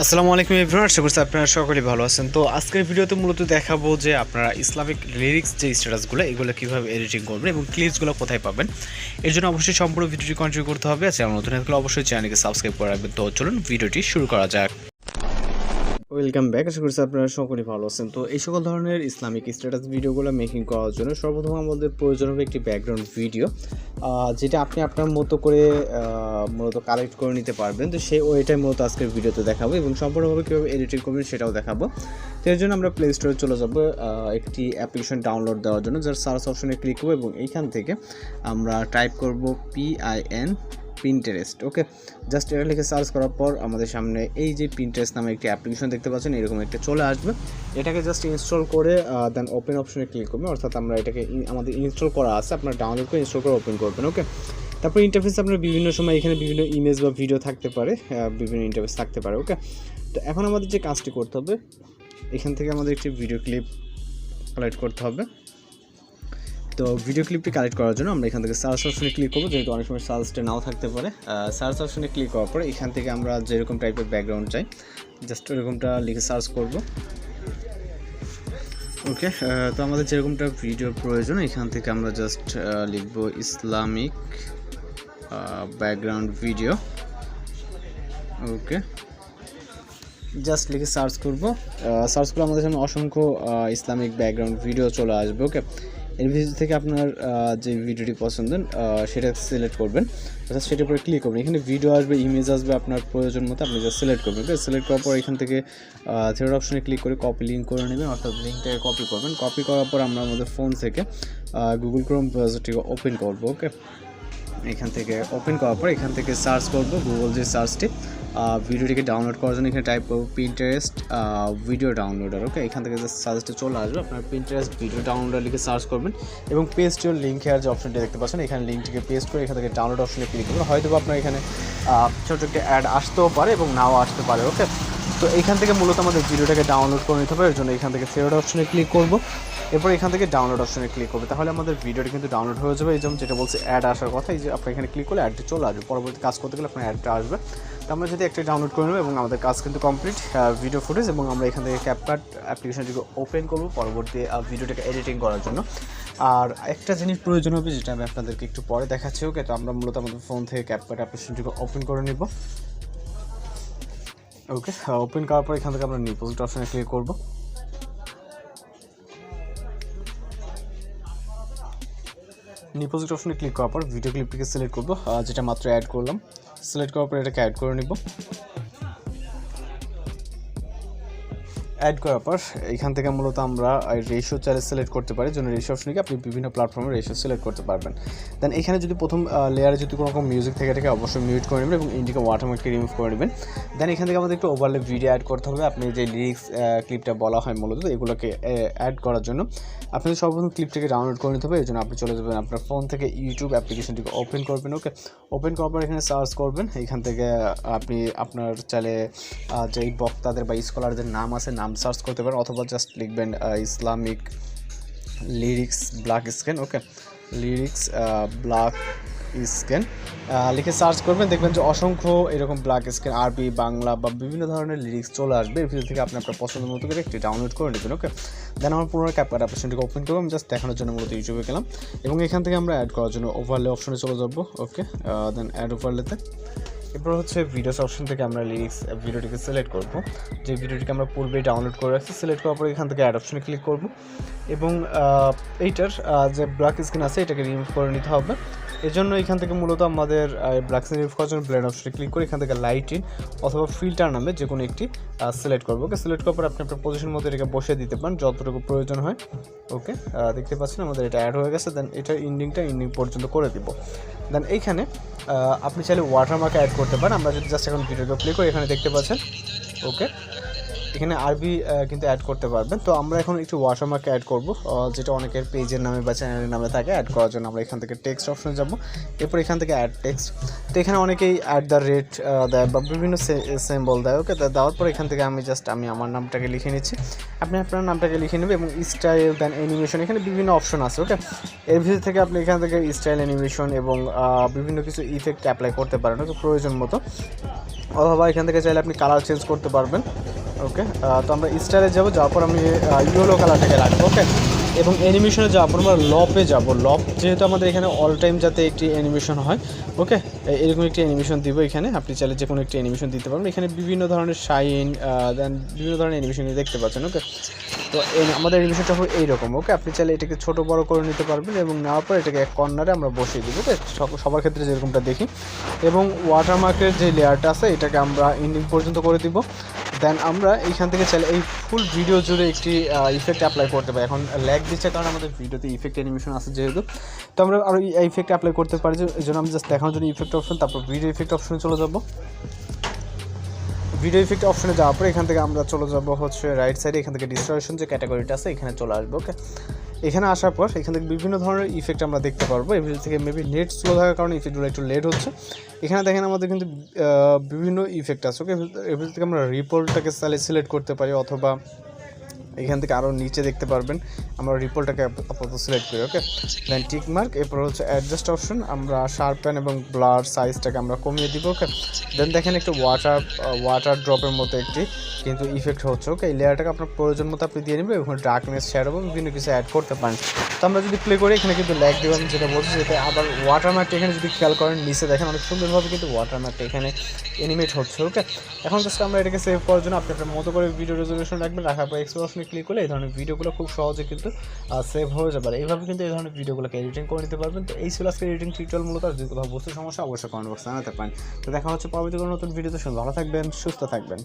আসসালামু আলাইকুম আশা করছি আপনারা সকলেই ভালো আছেন। তো আজকের ভিডিওতে মূলত দেখাবো যে আপনারা ইসলামিক লিরিক্স যে স্ট্যাটাসগুলো এগুলো কীভাবে এডিটিং করবেন এবং ক্লিপসগুলো কোথায় পাবেন, এর জন্য অবশ্যই সম্পূর্ণ ভিডিওটি কন্টিনিউ করতে হবে। আমার নতুন অবশ্যই চ্যানেলকে সাবস্ক্রাইব করে রাখবেন। তো চলুন ভিডিওটি শুরু করা যাক। ওয়েলকাম ব্যাক আশা করছি আপনারা সকলেই ভালো আছেন। তো এই সকল ধরনের ইসলামিক স্ট্যাটাস ভিডিওগুলো মেকিং করার জন্য সর্বপ্রথম আমাদের প্রয়োজন হবে একটি ব্যাকগ্রাউন্ড ভিডিও যেটা আপনি আপনার মতো করে মূলত কালেক্ট করে নিতে পারবেন। তো সেই ওইটাই মূলত আজকের ভিডিওতে দেখাবো এবং সম্পূর্ণভাবে কীভাবে এডিটিং করবেন সেটাও দেখাবো। তো এর জন্য আমরা প্লে স্টোরে চলে যাব একটি অ্যাপ্লিকেশন ডাউনলোড দেওয়ার জন্য। যার সার্চ অপশনে ক্লিক করব এবং এইখান থেকে আমরা টাইপ করব পিআইএন পিন্টারেস্ট ওকে জাস্ট এটা লিখে সার্চ করার পর আমাদের সামনে এই যে পিন্টারেস্ট নামে একটি অ্যাপ্লিকেশন দেখতে পাচ্ছেন, এরকম একটা চলে আসবে। এটাকে জাস্ট ইনস্টল করে দেন ওপেন অপশনে ক্লিক করবেন। অর্থাৎ আমরা এটাকে আমাদের ইনস্টল করা আছে, আপনার ডাউনলোড করে ইনস্টল করে ওপেন করবেন ওকে তারপর ইন্টারফেস আপনার বিভিন্ন সময় এখানে বিভিন্ন ইমেজ বা ভিডিও থাকতে পারে বিভিন্ন ইন্টারফেস থাকতে পারে ওকে তো এখন আমাদের যে কাজটি করতে হবে, এখান থেকে আমাদের একটি ভিডিও ক্লিপ কালেক্ট করতে হবে। তো ভিডিও ক্লিপটি কালেক্ট করার জন্য আমরা এখান থেকে সার্চ অপশনে ক্লিক করব, যেহেতু অনেক সময় সার্চটা নাও থাকতে পারে। সার্চ অপশনে ক্লিক করার পরে এখান থেকে আমরা যেরকম টাইপের ব্যাকগ্রাউন্ড চাই জাস্ট ওরকমটা লিখে সার্চ করব। ওকে তো আমাদের যেরকমটা ভিডিও প্রয়োজন, এখান থেকে আমরা জাস্ট লিখব Islamic background video okay just লিখে সার্চ করব। সার্চ করে আমাদের সামনে অসংখ্য ইসলামিক ব্যাকগ্রাউন্ড ভিডিও চলে আসবে ওকে এর ভিতর থেকে আপনার যে ভিডিওটি পছন্দ সেটা সিলেক্ট করবেন। অর্থাৎ সেটার উপরে ক্লিক করবেন। এখানে ভিডিও আসবে ইমেজ আসবে আপনার প্রয়োজন মতো, আপনি যা সিলেক্ট করবেন সিলেক্ট করার পর এখান থেকে থার্ড অপশনে ক্লিক করে কপি লিঙ্ক করে নেবেন, অর্থাৎ লিঙ্কটাকে কপি করবেন। কপি করার পর আমরা আমাদের ফোন থেকে গুগল ক্রোম ব্রাউজারটিকে ওপেন করব ওকে এখান থেকে ওপেন করার পর এখান থেকে সার্চ করব গুগল যে সার্চটি ভিডিওটিকে ডাউনলোড করার জন্য এখানে টাইপ করব প্রিন্টারেস্ট ভিডিও ডাউনলোডার ওকে এখান থেকে জাস্ট সার্চটা চলে আসবে। আপনার প্রিন্টারেস্ট ভিডিও ডাউনলোডার লিখে সার্চ করবেন এবং পেস্ট ইউর লিঙ্ক হেয়ার যে অপশনটি দেখতে পাচ্ছেন, এখানে লিঙ্কটিকে পেস্ট করে এখান থেকে ডাউনলোড অপশনে ক্লিক করবেন। হয়তো আপনার এখানে ছোটো একটা অ্যাড আসতেও পারে এবং নাও আসতে পারে ওকে তো এখান থেকে মূলত আমাদের ভিডিওটাকে ডাউনলোড করে নিতে হবে, এর জন্য এখান থেকে ফেরত অপশনে ক্লিক করব। এরপর এখান থেকে ডাউনলোড অপশনে ক্লিক করবে। তাহলে আমাদের ভিডিওটি কিন্তু ডাউনলোড হয়ে যাবে। এই যেমন যেটা বলছে অ্যাড আসার কথা, এই যে আপনি এখানে ক্লিক করলে অ্যাডটি চলে আসবে। পরবর্তী কাজ করতে গেলে আপনার অ্যাডটা আসবে। আমরা যদি একটা ডাউনলোড করে নেব এবং আমাদের কাজ কিন্তু কমপ্লিট ভিডিও ফুটেজ এবং আমরা এখান থেকে ক্যাপকাট অ্যাপ্লিকেশনটিকে ওপেন করব পরবর্তী ভিডিওটাকে এডিটিং করার জন্য। আর একটা জিনিস প্রয়োজন হবে যেটা আমি আপনাদেরকে একটু পরে দেখাচ্ছি ওকে তো আমরা মূলত আমাদের ফোন থেকে ক্যাপকাট অ্যাপ্লিকেশনটিকে ওপেন করে নিব। ওকে ওপেন করার পর এখান থেকে আমরা নিপোজিট অপশনে ক্লিক করব। নিপোজিট অপশনে ক্লিক করার পর ভিডিও ক্লিপটিকে সিলেক্ট করব যেটা মাত্র অ্যাড করলাম। সিলেক্ট করার পর এটাকে অ্যাড করে নিব। অ্যাড করার পর এখান থেকে মূলত আমরা রেশিও চাইলে সিলেক্ট করতে পারি। জন্য রেশিও অপশনে আপনি বিভিন্ন প্ল্যাটফর্মে রেশিও সিলেক্ট করতে পারবেন। দেন এখানে যদি প্রথম লেয়ারে যদি কোনো রকম মিউজিক থেকে থাকে অবশ্যই মিউট করে নেবেন এবং ইন্ডিকে ওয়াটারমার্ককে রিমুভ করে নেবেন। দেন এখান থেকে আমাদের একটু ওভারলে ভিডিও অ্যাড করতে হবে। আপনি যে লিরিক্স ক্লিপটা বলা হয় মূলত এগুলোকে অ্যাড করার জন্য। আপনি সর্বপ্রথম ক্লিপটাকে ডাউনলোড করে নিতে হবে এই জন্য আপনি চলে যাবেন আপনার ফোন থেকে ইউটিউব অ্যাপ্লিকেশনটিকে ওপেন করবেন ওকে ওপেন করার পর এখানে সার্চ করবেন। এখান থেকে আপনি আপনার আহ, যেই বক্তাদের বা স্কলারদের নাম আছে নাম সার্চ করতে পারেন অথবা জাস্ট লিখবেন Islamic lyrics black scan okay? Lyrics black scan লিখে সার্চ করবেন, দেখবেন যে অসংখ্য এরকম ব্ল্যাক স্ক্যান আরবি, বাংলা বা বিভিন্ন ধরনের লিরিক্স চলে আসবে। এর ভিতর থেকে আপনি আপনার পছন্দ মতো করে একটি ডাউনলোড করে নেবেন, ওকে? দেন আমার পুরোনো ক্যাপকাট অ্যাপ্লিকেশনটিকে ওপেন করব, আমি জাস্ট দেখানোর জন্য মূলত ইউটিউবে গেলাম। এবং এখান থেকে আমরা অ্যাড করার জন্য ওভারলে অপশনে চলে যাব, ওকে? দেন অ্যাড ওভারলেতে এরপর হচ্ছে ভিডিওস অপশন থেকে আমরা লিরিক্স ভিডিওটিকে সিলেক্ট করব। যে ভিডিওটিকে আমরা পূর্বে ডাউনলোড করে রাখছি সিলেক্ট করার পরে এখান থেকে অ্যাড অপশনে ক্লিক করব। এবং এইটার যে ব্ল্যাক স্ক্রিন আছে, এটাকে রিমুভ করে নিতে হবে। এর জন্য এখান থেকে মূলত আমাদের ব্ল্যাক স্ক্রিন রিমুভ করার জন্য ব্লেন্ড অপশনে ক্লিক করে এখান থেকে লাইট ইন অথবা ফিল্টার নামে যে কোনো একটি সিলেক্ট করব। ওকে সিলেক্ট করার পর আপনি আপনার পজিশন মতো এটাকে বসিয়ে দিতে পারেন, যতটুকু প্রয়োজন হয়। ওকে দেখতে পাচ্ছেন আমাদের এটা অ্যাড হয়ে গেছে দেন এটার ইন্ডিংটা ইন্ডিং পর্যন্ত করে দিব। দেন এইখানে আপনি চাইলে ওয়াটারমার্ক অ্যাড করতে পারেন। আমরা যদি জাস্ট এখন ভিডিওটা প্লে করি, এখানে দেখতে পাচ্ছেন। ওকে এখানে আরবি কিন্তু অ্যাড করতে পারবেন। তো আমরা এখন একটু ওয়াটারমার্ক অ্যাড করব যেটা অনেকের পেজের নামে বা চ্যানেলের নামে থাকে অ্যাড করার জন্য আমরা এখান থেকে টেক্সট অপশনে যাব। এরপর এখান থেকে অ্যাড টেক্সট তো এখানে অনেকেই অ্যাট দ্য রেট দেয় বা বিভিন্ন সিম্বল দেয় ওকে দেওয়ার পর এখান থেকে আমি জাস্ট আমি আমার নামটাকে লিখে নিচ্ছি। আপনি আপনার নামটাকে লিখে নেবেন এবং স্টাইল দেন অ্যানিমেশন এখানে বিভিন্ন অপশন আছে ওকে এর ভিতর থেকে আপনি এখান থেকে স্টাইল অ্যানিমেশন এবং বিভিন্ন কিছু ইফেক্ট অ্যাপ্লাই করতে পারেন ওকে প্রয়োজন মতো। অথবা এখান থেকে চাইলে আপনি কালার চেঞ্জ করতে পারবেন। ওকে তো আমরা স্টাইলে যাব, যাওয়ার পর আমি ইয়েলো কালারটাকে রাখব ওকে এবং অ্যানিমেশনে যাওয়ার পর আমরা লপে যাব। লপ যেহেতু আমাদের এখানে অল টাইম যাতে একটি অ্যানিমেশন হয় ওকে এরকম একটি অ্যানিমেশন দিব এখানে। আপনি চাইলে যে কোনো একটি অ্যানিমেশন দিতে পারবেন। এখানে বিভিন্ন ধরনের শাইন দেন বিভিন্ন ধরনের অ্যানিমেশন দেখতে পাচ্ছেন ওকে তো আমাদের অ্যানিমেশনটা হবে এইরকম ওকে আপনি চাইলে এটাকে ছোট বড় করে নিতে পারবেন এবং নেওয়ার পর এটাকে এক কর্নারে আমরা বসিয়ে দিব ওকে সব- সবার ক্ষেত্রে যেরকমটা দেখি। এবং ওয়াটারমার্কের যে লেয়ারটা আছে, এটাকে আমরা ইন্ডিং পর্যন্ত করে দিব। দেন আমরা এইখান থেকে চাইলে এই ফুল ভিডিও জুড়ে একটি ইফেক্ট অ্যাপ্লাই করতে পারি। এখন ল্যাগ দিচ্ছে কারণ আমাদের ভিডিওতে ইফেক্ট অ্যানিমেশন আছে যেহেতু। তো আমরা আরও এই ইফেক্ট অ্যাপ্লাই করতে পারি এই জন্য আমি জাস্ট দেখানোর জন্য ইফেক্ট অপশন তারপর ভিডিও ইফেক্ট অপশনে চলে যাব। ভিডিও ইফেক্ট অপশনে যাওয়ার পর এখান থেকে আমরা চলে যাব হচ্ছে রাইট সাইডে এখান থেকে ডিস্ট্রাকশন যে ক্যাটাগরিটা আছে, এখানে চলে আসব ওকে এখানে আসার পর এখান থেকে বিভিন্ন ধরনের ইফেক্ট আমরা দেখতে পারব। ভিতর থেকে মেবি নেট স্লো থাকার কারণে ইফেক্টগুলো একটু লেট হচ্ছে। এখানে দেখেন আমাদের কিন্তু বিভিন্ন ইফেক্ট আছে ওকে ভিতর থেকে আমরা রিপোর্টটাকে সিলেক্ট করতে পারি অথবা এখান থেকে আরও নিচে দেখতে পারবেন। আমরা রিপোর্টটাকে আপাতত সিলেক্ট করি ওকে দেন টিক মার্ক এরপর হচ্ছে অ্যাডজাস্ট অপশন আমরা শার্পেন এবং ব্লার সাইজটাকে আমরা কমিয়ে দিব ওকে দেন দেখেন একটু ওয়াটার ওয়াটার ড্রপের মতো একটি কিন্তু ইফেক্ট হচ্ছে ওকে এই লেয়ারটাকে আপনার প্রয়োজন মতো আপনি দিয়ে নেবেন এবং ডার্কনেস শ্যাডো এবং বিভিন্ন কিছু অ্যাড করতে পারেন। তো আমরা যদি প্লে করি, এখানে কিন্তু ল্যাগ দিব আমি যেটা বলছি যেটা আবার ওয়াটার ওয়াটারমার্কটা এখানে যদি খেয়াল করেন, নিচে দেখেন অনেক সুন্দরভাবে কিন্তু ওয়াটার ওয়াটারমার্কটা এখানে এনিমেট হচ্ছে ওকে এখন জাস্ট আমরা এটাকে সেভ করার জন্য আপনি আপনার মতো করে ভিডিও রেজলিউশন রাখবেন, রাখার পর এক্সপ্রেশনে ক্লিক করলে এই ধরনের ভিডিওগুলো খুব সহজে কিন্তু সেভ হয়ে যাবে আর এইভাবে কিন্তু এই ধরনের ভিডিওগুলোকে এডিটিং করে নিতে পারবেন। তো এই ছিল আজকে এডিটিং টিউটোরিয়াল মূলত। আর যদি কোথাও সমস্যা অবশ্যই কমেন্ট বক্সে জানাতে পারেন। তো দেখা হচ্ছে পরবর্তী কোনো নতুন ভিডিওতে শুনে ভালো থাকবেন, সুস্থ থাকবেন।